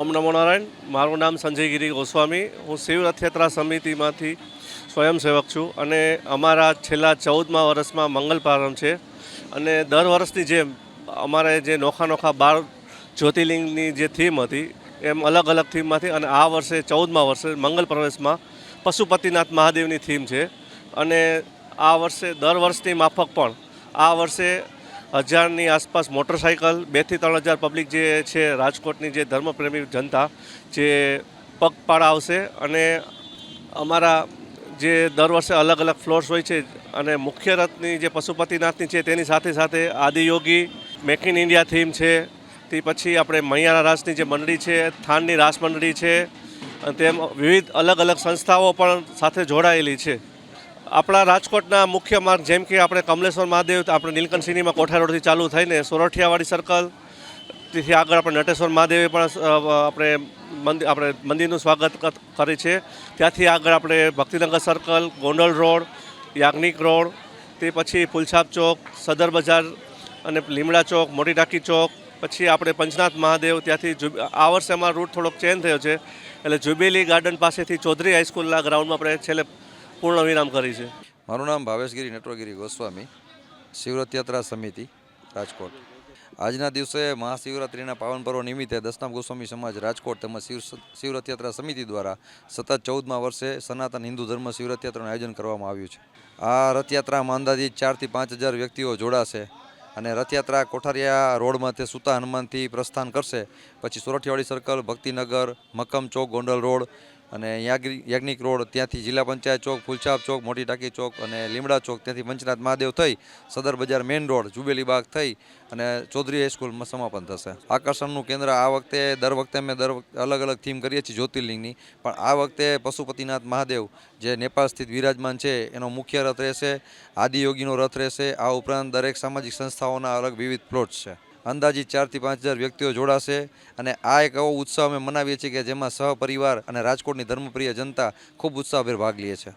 ઓમ નમો નારાયણ. મારું નામ સંજયગીરી ગોસ્વામી. હું શિવ રથયાત્રા સમિતિમાંથી સ્વયંસેવક છું અને અમારા છેલ્લા ચૌદમા વર્ષમાં મંગલ પ્રારંભ છે અને દર વર્ષની જેમ અમારે જે નોખા નોખા બાર જ્યોતિર્લિંગની જે થીમ હતી એમ અલગ અલગ થીમમાંથી અને આ વર્ષે ચૌદમા વર્ષે મંગલ પ્રવેશમાં પશુપતિનાથ મહાદેવની થીમ છે અને આ વર્ષે દર વર્ષની માફક પણ આ વર્ષે હજારની આસપાસ મોટરસાઇકલ બેથી ત્રણ હજાર પબ્લિક જે છે, રાજકોટની જે ધર્મપ્રેમી જનતા, જે પગપાળા આવશે અને અમારા જે દર વર્ષે અલગ અલગ ફ્લોર્સ હોય છે અને મુખ્ય રથની જે પશુપતિનાથની છે, તેની સાથે સાથે Adiyogi make in India theme છે. તે પછી આપણે મૈયાના રાસની જે મંડળી છે, થાનની રાસ મંડળી છે તેમ વિવિધ અલગ અલગ સંસ્થાઓ પણ સાથે જોડાયેલી છે. આપણા રાજકોટના મુખ્ય માર્ગ જેમ કે આપણે કમલેશ્વર મહાદેવ આપણે નીલકંઠ સિનેમા કોઠા રોડથી ચાલુ થઈને સોરઠિયાવાડી સર્કલ તેથી આગળ આપણે નટેશ્વર મહાદેવે પણ આપણે મંદિર આપણે મંદિરનું સ્વાગત કરી છે. ત્યાંથી આગળ આપણે Bhaktinagar circle Gondal road, Yagnik road, તે પછી ફુલછાપ ચોક, સદર બજાર અને લીમડા ચોક, મોટી ટાંકી ચોક, પછી આપણે પંચનાથ મહાદેવ, ત્યાંથી આ વર્ષે અમારો રૂટ થોડોક ચેન્જ થયો છે. એટલે જુબેલી ગાર્ડન પાસેથી ચૌધરી હાઈસ્કૂલના ગ્રાઉન્ડમાં આપણે છેલ્લે પૂર્ણ વિરામ કરી છે. મારું નામ ભાવેશગીરી નટવરગીરી ગોસ્વામી શિવરથયાત્રા સમિતિ, રાજકોટ. આજના દિવસે મહાશિવરાત્રિના પાવન પર્વ નિમિત્તે દસનામ ગોસ્વામી સમાજ રાજકોટ તેમજ શિવ શિવરથયાત્રા સમિતિ દ્વારા સતત ચૌદમા વર્ષે સનાતન હિન્દુ ધર્મ શિવરથયાત્રાનું આયોજન કરવામાં આવ્યું છે. આ રથયાત્રામાં અંદાજિત ચારથી પાંચ હજાર વ્યક્તિઓ જોડાશે અને રથયાત્રા કોઠારિયા રોડમાં તે સુતા હનુમાનથી પ્રસ્થાન કરશે. પછી સોરઠિયાવાડી સર્કલ, ભક્તિનગર, મક્કમ ચોક, ગોંડલ રોડ અને યાજ્ઞિ- યાજ્ઞિક રોડ ત્યાંથી જિલ્લા પંચાયત ચોક, ફૂલછાપ ચોક, મોટી ટાંકી ચોક અને લીમડા ચોક, ત્યાંથી પંચનાથ મહાદેવ થઈ સદર બજાર મેઇન રોડ, જુબેલી બાગ થઈ અને ચૌધરી હાઈસ્કૂલમાં સમાપન થશે. આકર્ષણનું કેન્દ્ર આ વખતે દર વખતે અમે દર અલગ અલગ થીમ કરીએ છીએ જ્યોતિર્લિંગની. પણ આ વખતે પશુપતિનાથ મહાદેવ, જે નેપાળ સ્થિત વિરાજમાન છે, એનો મુખ્ય રથ રહેશે આદિયોગીનો રથ રહેશે. આ ઉપરાંત દરેક સામાજિક સંસ્થાઓના અલગ વિવિધ પ્લોટ્સ છે. અંદાજિત ચારથી પાંચ હજાર વ્યક્તિઓ જોડાશે. અને આ એક એવો ઉત્સવ અમે મનાવીએ છીએ કે જેમાં સહપરિવાર અને રાજકોટની ધર્મપ્રિય જનતા ખૂબ ઉત્સાહભેર ભાગ લે છે.